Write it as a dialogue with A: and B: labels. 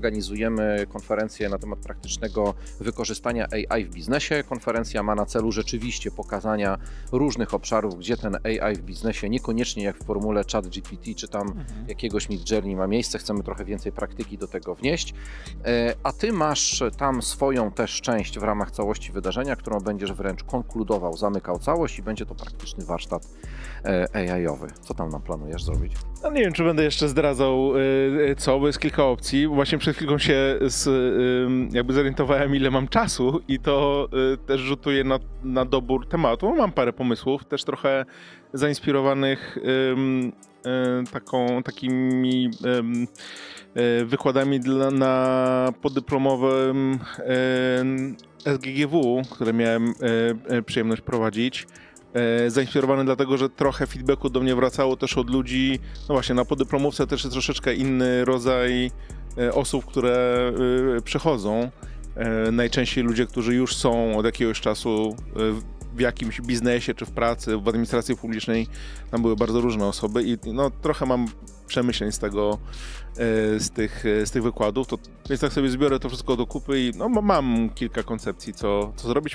A: organizujemy konferencję na temat praktycznego wykorzystania AI w biznesie. Konferencja ma na celu rzeczywiście pokazania różnych obszarów, gdzie ten AI w biznesie niekoniecznie jak w formule chat GPT czy tam jakiegoś Mid Journey ma miejsce. Chcemy trochę więcej praktyki do tego wnieść. E, A ty masz tam swoją też część w ramach całości wydarzenia, którą będziesz wręcz konkludował, zamykał całość i będzie to praktyczny warsztat e, AI-owy. Co tam nam planujesz zrobić?
B: No nie wiem, czy będę jeszcze zdradzał y, co, bo jest kilka opcji. Właśnie przed chwilą się z, jakby zorientowałem, ile mam czasu i to y, też rzutuje na, na dobór tematu. Mam parę pomysłów, też trochę zainspirowanych y, taką, takimi y, wykładami dla, na podyplomowym y, SGGW, które miałem przyjemność prowadzić. Zainspirowany dlatego, że trochę feedbacku do mnie wracało też od ludzi, no właśnie na podyplomówce też jest troszeczkę inny rodzaj osób, które e, przychodzą. E, Najczęściej ludzie, którzy już są od jakiegoś czasu e, w jakimś biznesie czy w pracy, w administracji publicznej, tam były bardzo różne osoby i no trochę mam przemyśleń z tego, e, z tych, e, z tych wykładów, to, więc tak sobie zbiorę to wszystko do kupy i no, ma- mam kilka koncepcji, co, co zrobić.